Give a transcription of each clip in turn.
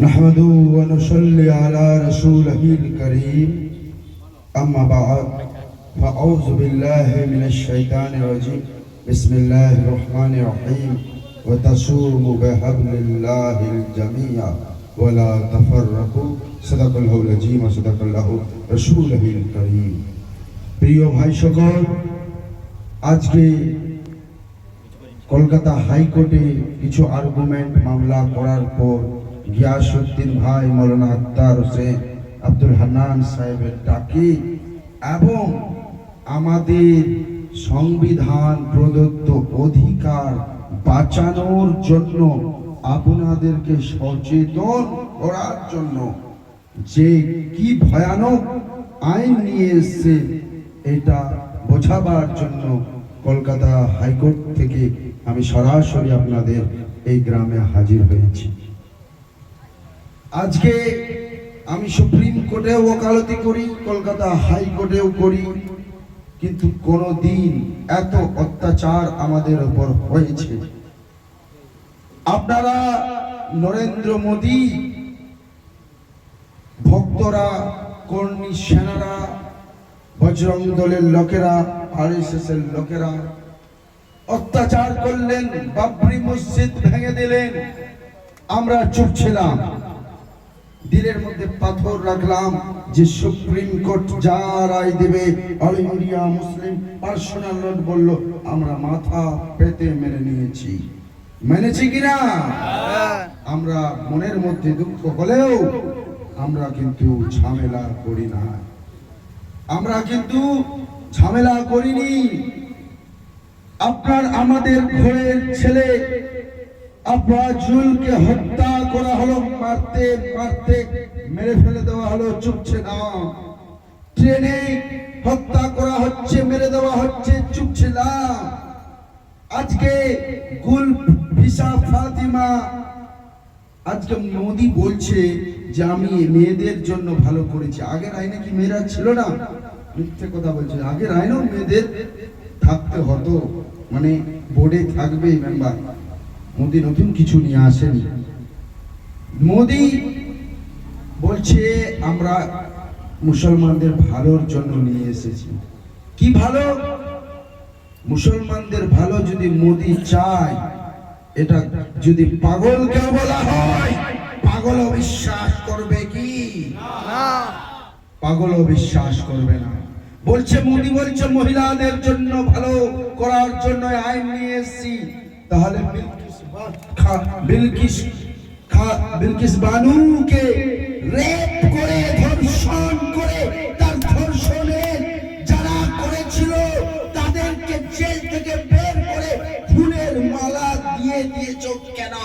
نحمده ونصلي على رسوله الكريم أما بعد فأعوذ بالله من الشيطان الرجيم بسم الله الرحمن الرحيم وتصوم بحبل الله الجميع ولا تفرقوا صدق الله العظيم وصدق الله رسوله الكريم প্রিয় ভাই সকল আজকে কলকাতা হাইকোর্টে কিছু আর্গুমেন্ট মামলা করার পর গিয়াসুদ্দিন ভাই, মৌলানা আক্তার হোসেন, আব্দুল হান্নান সাহেবের ডাকে এবং আমাদের সংবিধান প্রদত্ত অধিকার বাঁচানোর জন্য আপনাদেরকে সচেতন করার জন্য যে কি ভয়ানক আইন নিয়ে এসছে, এটা বোঝাবার জন্য কলকাতা হাইকোর্ট থেকে আমি সরাসরি আপনাদের এই গ্রামে হাজির হয়েছি। আজকে আমি সুপ্রিম কোর্টেও ওকালতি করি, কলকাতা হাইকোর্টেও করি, কিন্তু কোনো দিন এত অত্যাচার আমাদের উপর হয়েছে। আপনারা নরেন্দ্র মোদী, ভক্তরা, কর্মী সেনারা, বজরং দলের লোকেরা আর এর লোকেরা, অত্যাচার করলেন, বাবরি মসজিদ ভেঙে দিলেন, আমরা চুপ ছিলাম। দিলের মধ্যে পাথর রাখলাম যে সুপ্রিম কোর্ট যা রায় দেবে অল ইন্ডিয়া মুসলিম পার্সোনাল নোট বলল, আমরা মাথা পেতে মেনে নিয়েছি। মেনেছি কিনা? আমরা মনের মধ্যে দুঃখ হলেও আমরা কিন্তু ঝামেলা করি না। আমরা কিন্তু ঝামেলা করিনি। আপনার আমাদের ঘরের ছেলে আব্বাজুলকে হত্যা করা হলো মারতে মারতে মেরে ফেলে দেওয়া হলো, চুপছে না। ট্রেনে হত্যা করা হচ্ছে, মেরে দেওয়া হচ্ছে, চুপছে না। আজকে গুল ভিসা ফাতিমা, আজকে মোদি বলছে যে, আমি মেয়েদের জন্য ভালো করেছি। আগের আইনে কি মেয়েরা ছিল না? মিথ্যে কথা বলছে আগের আইনেও মেয়েদের থাকতে হতো। মানে বোর্ডে থাকবে মেম্বার। মোদি নতুন কিছু নিয়ে আসেনি। মোদি বলছে আমরা মুসলমানদের ভালোর জন্য নিয়ে এসেছি। কি ভালো? মুসলমানদের ভালো যদি মোদি চায় এটা যদি পাগল কেউ বলা হয় পাগল বিশ্বাস করবে কি? পাগল বিশ্বাস করবে না। বলছে মোদি বলছে মহিলাদের জন্য ভালো করার জন্য আইন নিয়ে এসেছি। তাহলে বিলকিস বিলকিস বানুকে রেপ করে, ধর্ষণ করে, তার ধর্ষণের যারা করেছিল, তাদেরকে জেল থেকে বের করে ফুলের মালা দিয়ে দিয়েছ কেন?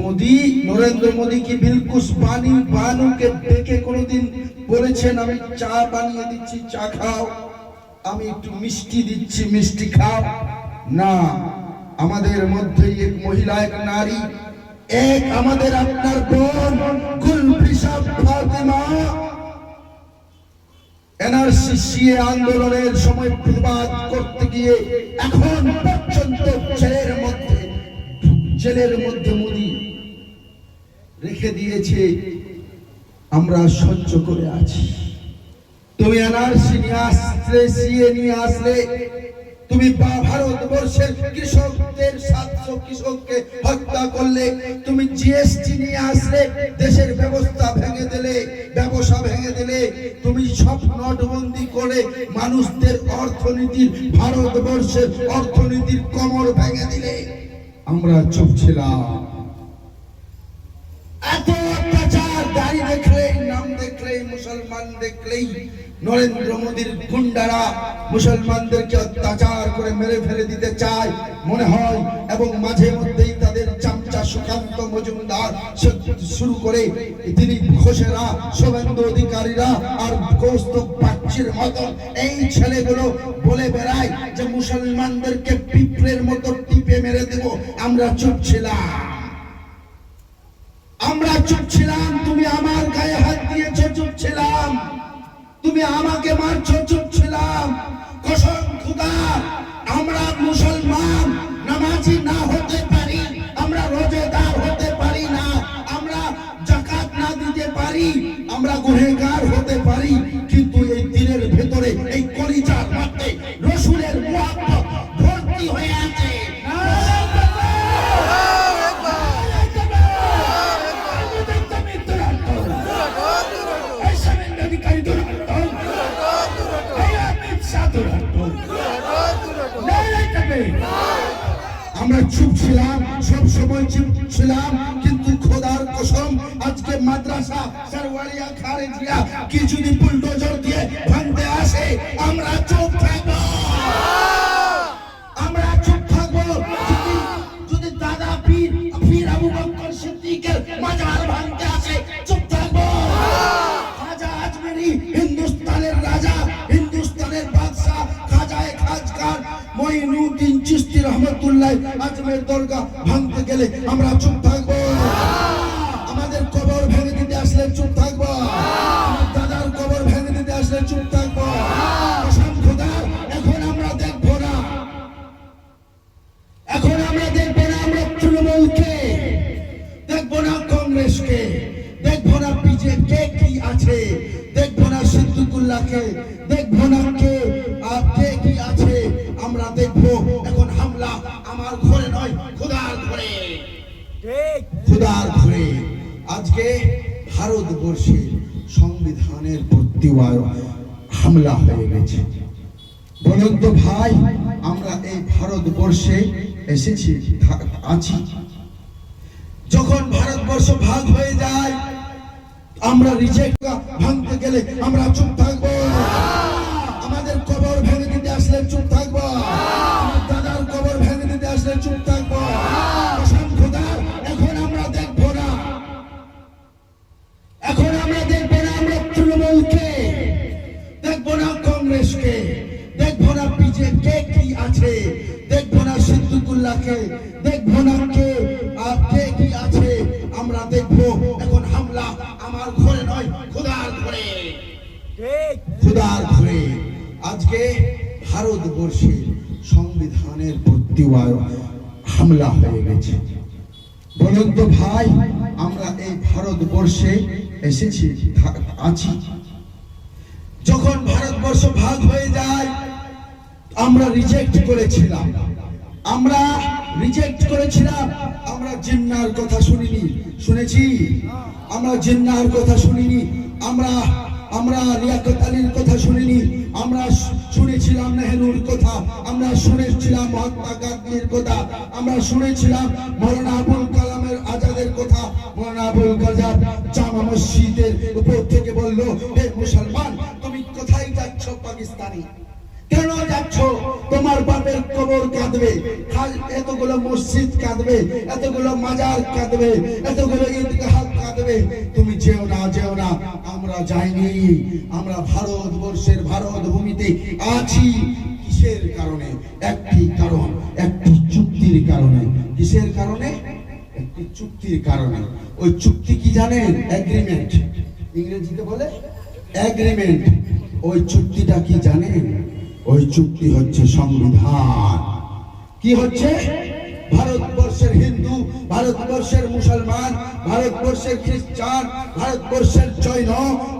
মোদি, নরেন্দ্র মোদি কি বিলকুস বানি, বানুকে ডেকে কোনোদিন বলেছেন, আমি চা বানিয়ে দিচ্ছি, চা খাও, আমি একটু মিষ্টি দিচ্ছি, মিষ্টি খাও না। আমাদের মধ্যে এক মহিলা, এক নারী, এক আমাদের আপনার বোন গুলফিসা ফাতেমা। এনআরসি সিএ আন্দোলনের সময় প্রতিবাদ করতে গিয়ে এখন পর্যন্ত জেলের মধ্যে জেলের মধ্যে মোদি রেখে দিয়েছে, আমরা সহ্য করে আছি। তুমি এনআরসি নিয়ে আসলে, সিএ নিয়ে আসলে তুমি ভারতবর্ষের কৃষকদের সাতশো কৃষককে হত্যা করলে, তুমি জিএসটি নিয়ে আসলে, দেশের ব্যবস্থা ভেঙে দিলে, ব্যবসা ভেঙে দিলে, তুমি সব নোটবন্দি করে মানুষদের অর্থনীতির, ভারতবর্ষের অর্থনীতির কমর ভেঙে দিলে। আমরা চুপ ছিলাম। এত অত্যাচার, দাড়ি দেখলেই, নাম দেখলেই, মুসলমান দেখলেই নরেন্দ্র মোদীর গুন্ডারা মুসলমানদেরকে অত্যাচার করে মেরে ফেলে দিতে চায়, মনে হয়, এবং মাঝে মধ্যেই তাদের চামচা সুকান্ত মজুমদার শুরু করে তিনি ঘোষেরা, শুভেন্দু অধিকারীরা আর কৌস্তব বাচ্চির মতো এই ছেলেগুলো বলে বেড়ায় যে মুসলমানদেরকে পিঁপড়ের মতো টিপে মেরে দেব, আমরা চুপ ছিলাম। আমরা চুপ ছিলাম, তুমি আমার গায়ে হাত দিয়েছ, চুপ ছিলাম। তুমি আমাকে মারছ চুপ কসম খুদা, আমরা মুসলমান, নামাজি না হতে পারি, আমরা রোজেদার হতে পারি না, আমরা জাকাত না দিতে পারি, আমরা গুনেগার হতে আজকে মাদ্রাসা সারওয়ারিয়া খারেজিয়া কি যদি বুলডোজার দিয়ে ভাঙতে আসে। আমরা চুপ থাকব। আমরা চুপ থাকব। যদি যদি দাদা পীর পীর আবু বকর সিদ্দিকের মাজার ভাঙতে আসে, চুপ থাকব। খাজা আজমেরি হিন্দুস্তানের রাজা, হিন্দুস্তানের বাদশাহ খাজায়ে খাজকার মঈনুদ্দিন চিশতি রহমতুল্লাহ আজমের দরগা ভাঙতে গেলে আমরা চুপ থাকব। আসলে চুপ থাকব। দাদার কবর ভেঙে দিতে আসলে চুপ থাকব। এখন আমরা দেখব না। এখন আমরা দেখব না আমরা তৃণমূলকে। দেখব না কংগ্রেসকে। দেখব না বিজেপি কি আছে। দেখব না সিদ্দিকুল্লাহকে। দেখব না কে কে কি আছে। আমরা দেখব এখন হামলা আমার ঘরে নয় খোদার ঘরে। খোদার ঘরে। আজকে ভারতবর্ষে সংবিধানের প্রতি হামলা হয়ে গেছে। বলুন ভাই, আমরা এই ভারতবর্ষে এসেছি আছি। যখন ভারতবর্ষ ভাগ হয়ে যায়, আমরা রিজেক্ট ভাঙতে গেলে আমরা চুপ থাকব। আছে? দেখব না সিদ্দিকুল্লাহকে। দেখব না কে? আর কে কি আছে? আমরা দেখব। এখন হামলা আমার ঘরে নয় খোদার ঘরে। খোদার ঘরে। আজকে ভারতবর্ষে সংবিধানের প্রতি হামলা হয়ে গেছে। বলুন তো ভাই আমরা এই ভারতবর্ষে এসেছি আছি। যখন ভারতবর্ষ ভাগ হয়ে যায় আমরা রিজেক্ট করেছিলাম। আমরা রিজেক্ট করেছিলাম। আমরা জিন্নার কথা শুনিনি। শুনেছি? আমরা জিন্নার কথা শুনিনি। আমরা আমরা লিয়াকত আলীর কথা শুনিনি। আমরা শুনেছিলাম নেহরুর কথা। আমরা শুনেছিলাম মহাত্মা গান্ধীর কথা। আমরা শুনেছিলাম মৌলানা আবুল কালামের আজাদের কথা। মৌলানা আবুল কালাম জামা মসজিদের উপর থেকে বলল, হে মুসলমান, তুমি কোথায় যাচ্ছ পাকিস্তানি? কেন যাচ্ছ? তোমার বাপের কবর কাঁদবে। এতগুলো মসজিদ কাঁদবে, এতগুলো মাজার কাঁদবে, এতগুলো ঈদগাহ কাঁদবে। তুমি যেও না যেও না, আমরা যাইনি। আমরা ভারতবর্ষের ভারত ভূমিতে আছি কিসের কারণে? একটি কারণ, একটি চুক্তির কারণে। কিসের কারণে? একটি চুক্তির কারণে। ওই চুক্তি কি জানেন? এগ্রিমেন্ট ইংরেজিতে বলে? এগ্রিমেন্ট ওই চুক্তিটা কি জানেন? ওই চুক্তি হচ্ছে সংবিধান। কি হচ্ছে? ভারতবর্ষের হিন্দু, ভারতবর্ষের মুসলমান, ভারতবর্ষের খ্রিস্টান, ভারতবর্ষের জৈন,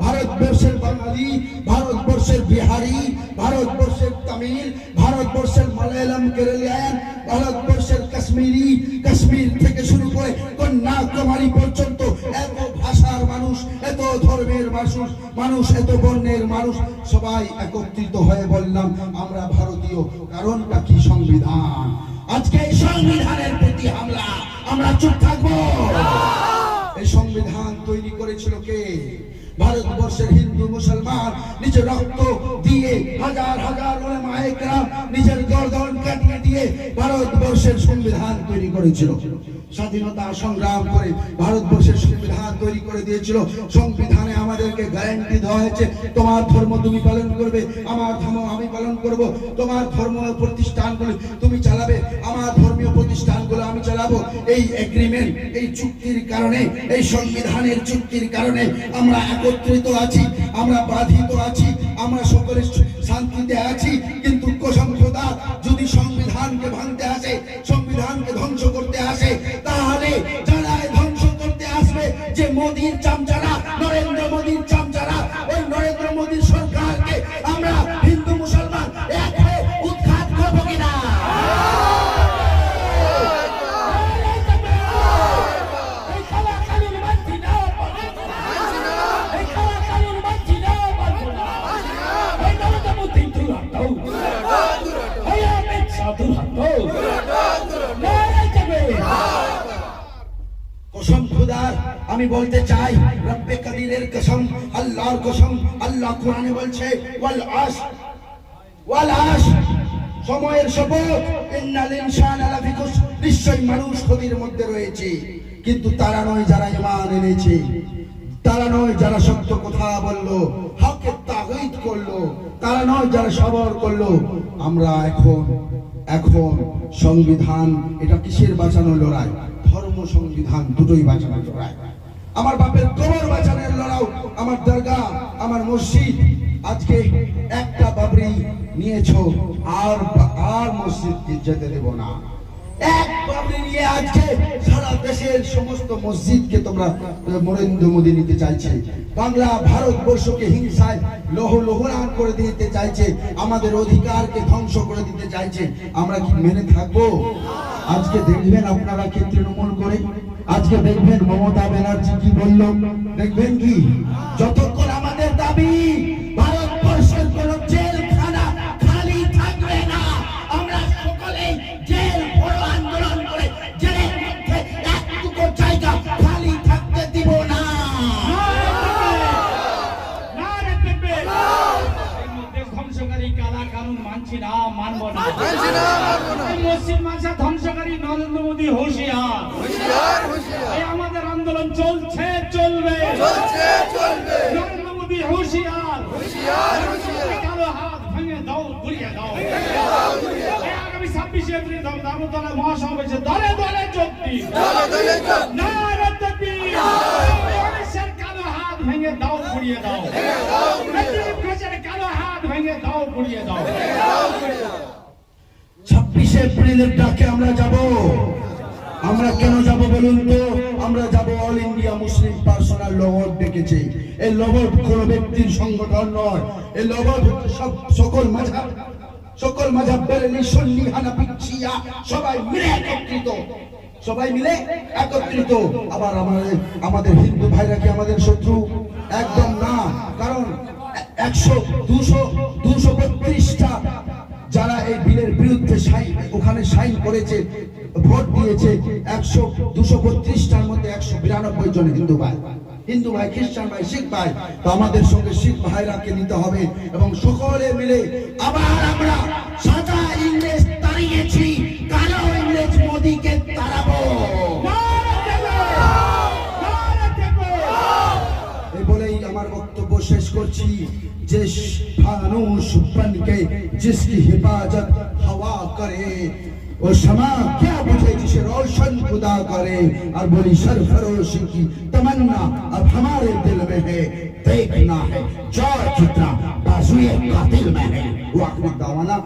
ভারতবর্ষের বাঙালি, ভারতবর্ষের বিহারি, ভারতবর্ষের তামিল, ভারতবর্ষের মালায়ালাম, কেরালিয়ান, ভারতবর্ষের কাশ্মীরি, কাশ্মীর থেকে শুরু করে কন্যাকুমারী পর্যন্ত এত ভাষার মানুষ, এত ধর্মের মানুষ মানুষ, এত বর্ণের মানুষ, সবাই একত্রিত হয়ে বললাম, আমরা ভারতীয়, কারণটা কি সংবিধান? আজকে এই সংবিধানের প্রতি হামলা। আমরা চুপ থাকব। এই সংবিধান তৈরি করেছিল কে? ভারতবর্ষের হিন্দু, মুসলমান নিজের রক্ত দিয়ে হাজার হাজার নিজের গর্দন কাটিয়ে দিয়ে ভারতবর্ষের সংবিধান তৈরি করেছিল। স্বাধীনতা সংগ্রাম করে ভারতবর্ষের সংবিধান তৈরি করে দিয়েছিল। সংবিধানে আমাদেরকে গ্যারান্টি দেওয়া হয়েছে, তোমার ধর্ম তুমি পালন করবে, আমার ধর্ম আমি পালন করব, তোমার ধর্ম প্রতিষ্ঠানগুলো তুমি চালাবে, আমার ধর্মীয় প্রতিষ্ঠানগুলো আমি চালাবো। এই এগ্রিমেন্ট এই চুক্তির কারণে, এই সংবিধানের চুক্তির কারণে আমরা একত্রিত আছি, আমরা বাধিত আছি, আমরা সকলে শান্তিতে আছি, কিন্তু খোদা যদি সংবিধানকে ভাঙতে আসে সংবিধানকে ধ্বংস করতে আসে তাহলে যারা ধ্বংস করতে আসবে যে মোদীর চামচারা নরেন্দ্র মোদীর বলতে চাই, রব্বে কাদিরের কসম, আল্লাহর কসম, আল্লাহ কোরআনে বলছে, ওয়াল আস ওয়াল আস সময়ের শপথ, ইন্নাল ইনসানা লাফি খুস নিশ্চয়ই মানুষ ক্ষতির মধ্যে রয়েছে। কিন্তু তারা নয় যারা ঈমান এনেছে, তারা নয় যারা সত্য কথা বলল, হকের তাগিদ করল, তারা নয় যারা সবর করল। আমরা এখন এখন সংবিধান, এটা কিসের বাঁচানো লড়াই? ধর্ম সংবিধান দুটোই বাঁচানোর লড়াই। আমার বাপের কবর বাঁচানোর লড়াও, আমার দরগা, আমার মসজিদ, আজকে একটা বাবরি নিয়েছো, আর আর মসজিদকে যেতে দেব না। এক বাবরি নিয়ে আজকে সারা দেশের সমস্ত মসজিদকে তোমরা নরেন্দ্র মোদী নিতে চাইছে। বাংলা ভারতবর্ষকে হিংসায় লৌহ লোহরান করে দিতে চাইছে, আমাদের অধিকারকে ধ্বংস করে দিতে চাইছে। আমরা কি মেনে থাকব? আজকে দেখবেন আপনারা কি তৃণমূল করে? আজকে দেখবেন মমতা ব্যানার্জি কি বলল? দেখবেন কি? হুঁশিয়ার। আমাদের আন্দোলন চলছে চলবে। নরেন্দ্র মোদী হুঁশিয়ার। কালো হাত ভেঙে দাও ঘুরিয়ে দাও। আগামী ছাব্বিশে এপ্রিল ধর্মতলা মহাসমাবেশে দলে দলে যোগ দিন। ভেঙে দাও ঘুরিয়ে দাও। কালো হাত ভেঙে দাও ঘুরিয়ে দাও। ছাব্বিশে এপ্রিলের ডাকে আমরা যাব। আমরা কেন যাব বলুন তো? আমরা যাব all India Muslim personal law board ডেকেছে। এই লবট কোন ব্যক্তির সংগঠন নয়। এই হচ্ছে সব সকল মাঝাব সকল মাঝাব বেরেলি সন্নি হানাফি শিয়া সবাই মিলে একত্রিত। সবাই মিলে একত্রিত। আবার আমাদের আমাদের হিন্দু ভাইরা কি আমাদের শত্রু? একদম না। কারণ একশো, দুশো দুশো বত্রিশটা যারা এই বিলের বিরুদ্ধে সাইন ওখানে সাইন করেছে ভোট দিয়েছে একশো দুশো বত্রিশটার মধ্যে একশো বিরানব্বই জন হিন্দু ভাই হিন্দু ভাই খ্রিস্টান ভাই শিখ ভাই তো আমাদের সঙ্গে শিখ ভাইরাকে নিতে হবে এবং সকলে মিলে আবার আমরা সাদা ইংরেজ তাড়িয়েছি কালো ইংরেজ মোদীকে তাড়াবো নারে দেখবে নারে দেখবে এই বলেই আমার বক্তব্য শেষ করছি যে ফানুস बन के जिसकी हिफाजत हवा करे वो शमा क्या बुझे जिसे रोशन खुदा करे और बोली सरफरोशी की तमन्ना अब हमारे दिल में है देखना है जौर कितना बाजुए कातिल में है वो आखिरी दावाना